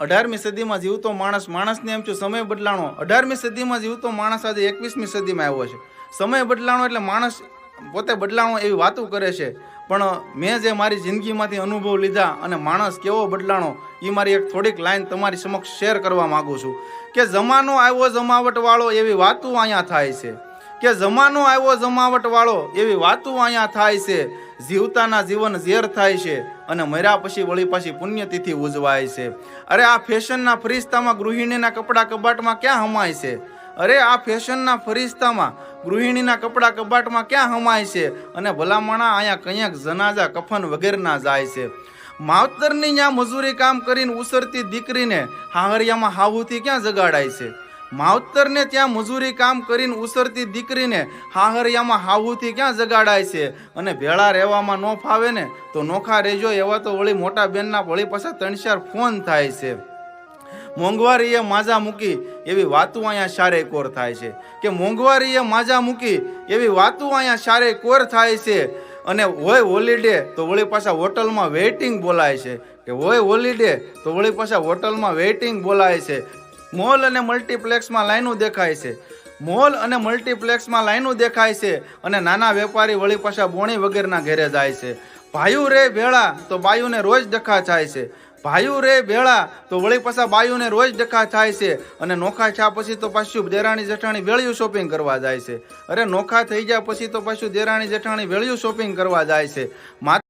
અઢારમી સદીમાં જીવતો માણસ, માણસને એમ છું, સમય બદલાણો. અઢારમી સદીમાં જીવતો માણસ આજે એકવીસમી સદીમાં આવ્યો છે. સમય બદલાણો એટલે માણસ પોતે બદલાણો એવી વાતો કરે છે. પણ મેં જે મારી જિંદગીમાંથી અનુભવ લીધા અને માણસ કેવો બદલાણો એ મારી એક થોડીક લાઈન તમારી સમક્ષ શેર કરવા માગું છું. કે જમાનો આવ્યો જમાવટવાળો એવી વાતો અહીંયા થાય છે. કે જમાનો આવ્યો જમાવટવાળો એવી વાતો અહીંયા થાય છે. જીવતાના જીવન ઝેર થાય છે અને મર્યા પછી વળી પાછી પુણ્યતિથિ ઉજવાય છે. અરે આ ફેશનના ફરિસ્તામાં ગૃહિણીના કપડાં કબાટમાં ક્યાં હમાય છે? અરે આ ફેશનના ફરિસ્તામાં ગૃહિણીના કપડાં કબાટમાં ક્યાં હમાય છે? અને ભલામણા અહીંયા કંઈક જનાજા કફન વગેરેના જાય છે. માવતરની ત્યાં મજૂરી કામ કરીને ઉસરતી દીકરીને હાહરિયામાં હાવુથી ક્યાં જગાડાય છે? માવતરને ત્યાં મજૂરી કામ કરીને ઉસરતી દીકરીને હાહરિયામાં હાવુથી ક્યાં જગાડાય છે? અને ભેળા રહેવામાં ન ફાવે ને તો નોખા રહેજો એવા તો વળી મોટા બેનના વળી પાછા ત્રણ ચાર ફોન થાય છે. મોંઘવારીએ માજા મૂકી એવી વાતું અહીંયા સારે કોર થાય છે. કે મોંઘવારીએ માજા મૂકી એવી વાતું અહીંયા સારે કોર થાય છે. અને હોય હોલિડે તો વળી પાછા હોટલમાં વેઇટિંગ બોલાય છે. કે હોય હોલિડે તો વળી પાછા હોટલમાં વેઇટિંગ બોલાય છે. મોલ અને મલ્ટીપ્લેક્સમાં લાઈનો દેખાય છે. મોલ અને મલ્ટીપ્લેક્સમાં લાઈનો દેખાય છે અને નાના વેપારી વળી પાછા બોણી વગેરેના ઘેરે જાય છે. ભાયુ રે ભેળા તો બાયુને રોજ ડખા થાય છે. ભાયુ રે ભેળા તો વળી પાછા બાયુને રોજ ડખા થાય છે અને નોખા થયા પછી તો પાછું દેરાણી જેઠાણી વેળિયું શોપિંગ કરવા જાય છે. અરે નોખા થઈ ગયા પછી તો પાછું દેરાણી જેઠાણી વેળિયું શોપિંગ કરવા જાય છે.